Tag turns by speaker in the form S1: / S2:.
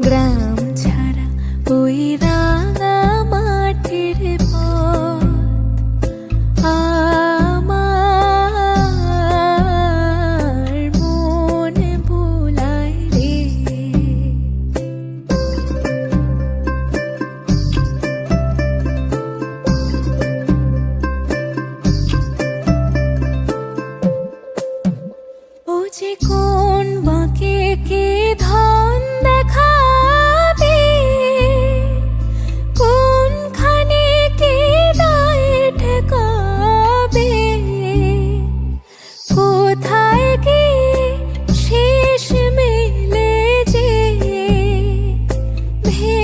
S1: গ্রাম ছাড়া ওই be